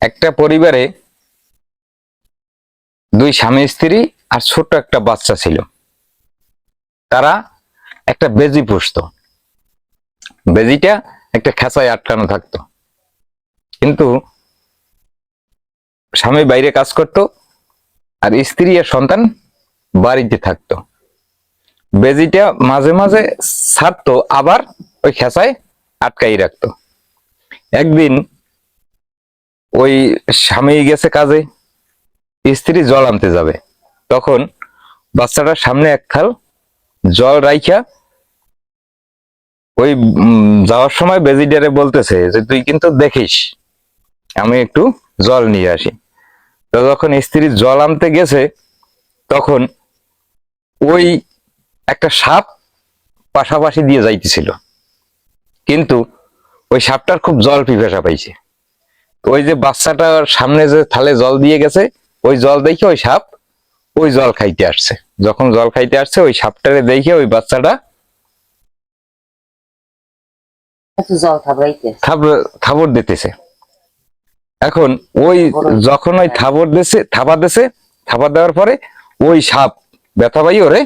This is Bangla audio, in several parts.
একটা পরিবারে দুই স্বামী স্ত্রী আর ছোট্ট একটা বাচ্চা ছিল। তারা একটা বেজি পুষত। বেজিটা একটা খেঁচায় আটকানো থাকতো। কিন্তু স্বামী বাইরে কাজ করত আর স্ত্রী আর সন্তান বাড়িতে থাকতো। বেজিটা মাঝে মাঝে ছাড়তো, আবার ওই খেঁচায় আটকাই রাখতো। একদিন ওই স্বামী গেছে কাজে, স্ত্রী জল আনতে যাবে। তখন বাচ্চাটার সামনে এক খাল জল রাইখা ওই যাওয়ার সময় বেজিডারে বলতেছে যে, তুই কিন্তু দেখিস, আমি একটু জল নিয়ে আসি। তো যখন স্ত্রী জল আনতে গেছে, তখন ওই একটা সাপ পাশাপাশি দিয়ে যাইতেছিল। কিন্তু ওই সাপটার খুব জল পিপাসা পাইছে। ওই যে বাচ্চাটার সামনে যে থালে জল দিয়ে গেছে ওই জল দেখে ওই সাপ ওই জল খাইতে আসছে। যখন জল খাইতে আসছে ওই সাপটারে দেখে ওই বাচ্চাটা থাবর দিতেছে। এখন ওই যখন ওই থাবর দিছে থাবা দিছে থাবা দেওয়ার পরে ওই সাপ ব্যথা পাই ওরে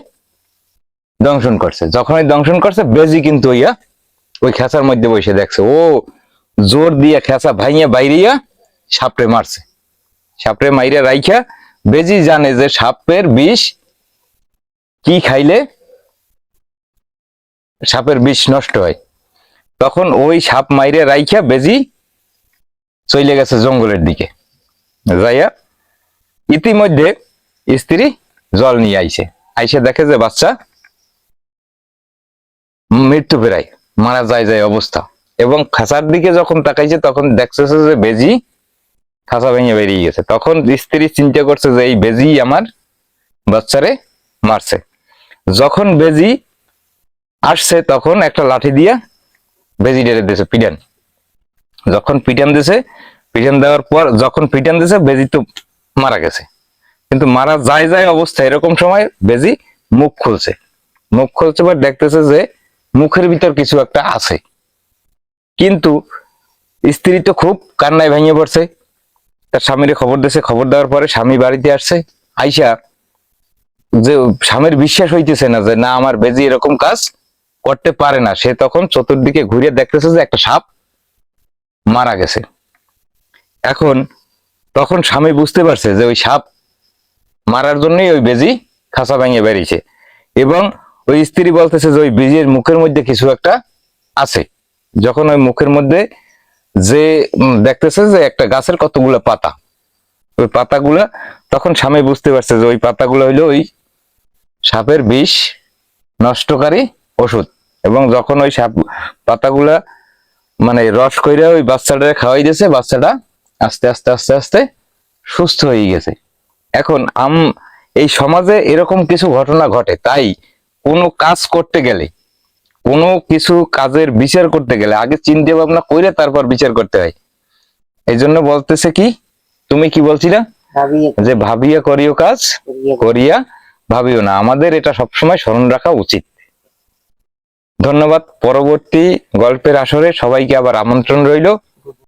দংশন করছে। যখন ওই দংশন করছে বেজি কিন্তু ওইয়া ওই খেসার মধ্যে বসে দেখছে। ও জোর দিয়া খেসা ভাইয়া বাইরিয়া সাপড়ে মারছে। সাপড়ে মাইরে রাইখা বেজি জানে যে সাপের বিষ কি খাইলে সাপের বিষ নষ্ট হয়। তখন ওই সাপ মাইরে রাইখা বেজি চলে গেছে জঙ্গলের দিকে। যাইয়া ইতিমধ্যে স্ত্রী জল নিয়ে আইছে। আইসে দেখে যে বাচ্চা মৃত্যু প্রায়, মারা যায় যায় অবস্থা। এবং খাঁচার দিকে যখন তাকাইছে, তখন দেখছে যে বেজি খাঁচা ভেঙে বেরিয়ে গেছে। তখন স্ত্রী চিন্তা করছে যে এই বেজি আমার বাচ্চারে মারছে। যখন বেজি আসছে, তখন একটা লাঠি দিয়া বেজি ডেরে দিয়েছে, পিটান। যখন পিটান দিছে পিটান দেওয়ার পর যখন পিটান দিছে বেজি তো মারা গেছে। কিন্তু মারা যায় যায় অবস্থা এরকম সময় বেজি মুখ খুলছে। মুখ খুলছে বা দেখতেছে যে মুখের ভিতর কিছু একটা আছে। কিন্তু স্ত্রী তো খুব কান্নায় ভেঙে পড়ছে। তার স্বামীরে খবর দিয়েছে, খবর দেওয়ার পরে স্বামী বাড়িতে আসছে। আইসা যে স্বামীর বিশ্বাস হইতেছে না যে, না, আমার বেজি এরকম কাজ করতে পারে না। সে তখন চতুর্দিকে ঘুরে দেখতেছে যে একটা সাপ মারা গেছে। এখন তখন স্বামী বুঝতে পারছে যে ওই সাপ মারার জন্যই ওই বেজি খাসা ভেঙে বেরিয়েছে। এবং ওই স্ত্রী বলতেছে যে ওই বেজির মুখের মধ্যে কিছু একটা আছে। যখন ওই মুখের মধ্যে যে দেখতেছে যে একটা গাছের কতগুলো পাতা। ওই পাতাগুলা তখন স্বামী বুঝতে পারছে যে ওই পাতাগুলো হইল ওই সাপের বিষ, নষ্টকারী ওষুধ। এবং যখন ওই সাপ পাতাগুলা মানে রস কইরা ওই বাচ্চাটা খাওয়াই দিয়েছে, বাচ্চাটা আস্তে আস্তে আস্তে আস্তে সুস্থ হয়ে গেছে। এখন আম, এই সমাজে এরকম কিছু ঘটনা ঘটে, তাই কোনো কাজ করতে গেলে কোনো কিছু কাজের বিচার করতে গেলে আগে চিন্তা ভাবনা করে তারপর বিচার করতে হয়। এই জন্য বলতেছে কি? তুমি কি বলছিলা? যে ভাবিয়া করিও কাজ করিয়া ভাবিও না। আমাদের এটা সবসময় স্মরণ রাখা উচিত। ধন্যবাদ। পরবর্তী গল্পের আসরে সবাইকে আবার আমন্ত্রণ রইল।